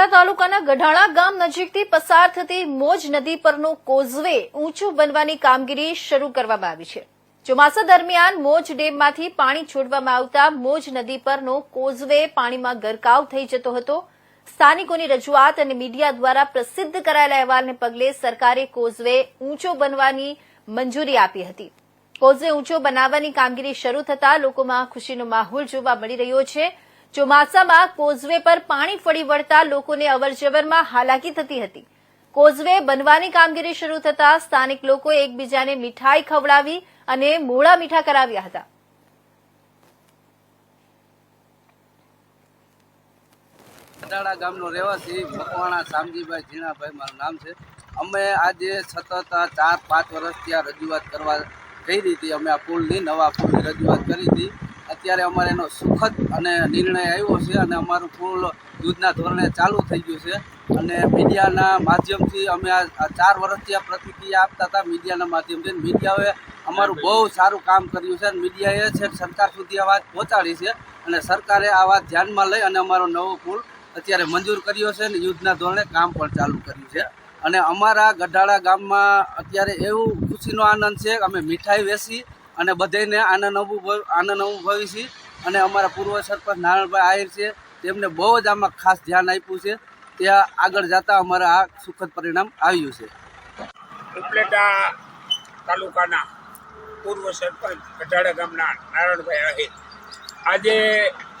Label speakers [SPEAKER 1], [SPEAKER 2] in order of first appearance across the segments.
[SPEAKER 1] ગઢડા તાલુકાના ગઢાણા ગામ નજીકથી પસાર થતી મોજ નદી પરનો કોઝવે ઊંચું બનવાની કામગીરી શરૂ કરવામાં આવી છે. ચોમાસા દરમિયાન મોજ ડેમમાંથી પાણી છોડવામાં આવતા મોજ નદી પરનો કોઝવે પાણીમાં ગરકાવ થઈ જતો હતો. સ્થાનિકોની રજૂઆત અને મીડિયા દ્વારા પ્રસિદ્ધ કરાયેલા અહેવાલને પગલે સરકારે કોઝવે ઊંચો બનવાની મંજૂરી આપી હતી. કોઝવે ઊંચો બનાવવાની કામગીરી શરૂ થતાં લોકોમાં ખુશીનો માહોલ જોવા મળી રહ્યો છે. ચોમાસામાં કોઝવે પર પાણી ફળી વળતા લોકોને અવરજવરમાં હાલાકી થતી હતી. કોઝવે બનવાની કામગીરી શરૂ થતા સ્થાનિક લોકો એકબીજાને મીઠાઈ ખવડાવી અને મોડા મીઠા કરાવ્યા હતા.
[SPEAKER 2] કટાડા ગામનો રહેવાસી મકવાણા શામજીભાઈ ઝીણાભાઈ, મારું નામ છે. અમે આજે સતત ચાર પાંચ વર્ષથી આ રજૂઆત કરવા ગઈ હતી. અમે આ પુલની નવા પુલની રજૂઆત કરી હતી. અત્યારે અમારે એનો સુખદ અને નિર્ણય આવ્યો છે અને અમારું પૂર્ણ યુદ્ધના ધોરણે ચાલુ થઈ ગયું છે. અને મીડિયાના માધ્યમથી અમે આ ચાર વર્ષથી આ પ્રતિક્રિયા આપતા હતા મીડિયાના માધ્યમથી. મીડિયાએ અમારું બહુ સારું કામ કર્યું છે. અને મીડિયાએ છે સરકાર સુધી આ વાત પહોંચાડી છે. અને સરકારે આ વાત ધ્યાનમાં લઈ અને અમારો નવો પુલ અત્યારે મંજૂર કર્યો છે અને યુદ્ધના ધોરણે કામ પણ ચાલુ કર્યું છે. અને અમારા ગઢાળા ગામમાં અત્યારે એવું ખુશીનો આનંદ છે અમે મીઠાઈ વેચી અને બધાને આનંદ અનુભવ આનંદ અનુભવી છે અને અમારા પૂર્વ સરપંચ નારાયણભાઈ આહિર છે, તેમને બહુ જ આમાં ખાસ ધ્યાન આપ્યું છે. ત્યાં આગળ જતાં અમારા આ સુખદ પરિણામ આવ્યું છે.
[SPEAKER 3] ઉપલેટા તાલુકાના પૂર્વ સરપંચ કઢાડા ગામના નારાયણભાઈ આહિર. આજે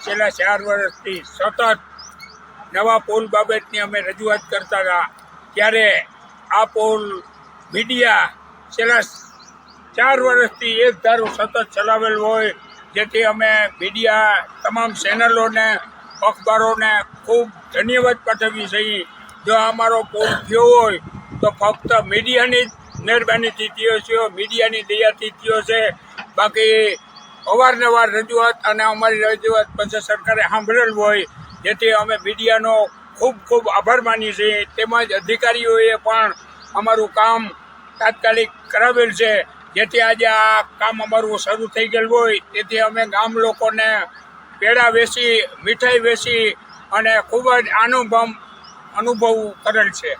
[SPEAKER 3] છેલ્લા ચાર વર્ષથી સતત નવા પોલ બાબતની અમે રજૂઆત કરતા હતા. ત્યારે આ પોલ મીડિયા છેલ્લા ચાર વર્ષથી એક ધારું સતત ચલાવેલ હોય, જેથી અમે મીડિયા તમામ ચેનલોને, અખબારોને ખૂબ ધન્યવાદ પાઠવીએ છીએ. જો અમારો પુલ થયો હોય, તો ફક્ત મીડિયાની જ મહેરબાનીથી થયો છે મીડિયાની દયાથી થયો છે બાકી અવારનવાર રજૂઆત અને અમારી રજૂઆત પછી સરકારે સાંભળેલ હોય, જેથી અમે મીડિયાનો ખૂબ ખૂબ આભાર માનીએ છીએ. તેમજ અધિકારીઓએ પણ અમારું કામ તાત્કાલિક કરાવેલ છે. જેથી આજે આ કામ અમારું શરૂ થઈ ગયેલું હોય, તેથી અમે ગામ લોકોને પેડા વેચી, મીઠાઈ વેચી અને ખૂબ જ આનંદ અનુભવ કરેલ છે.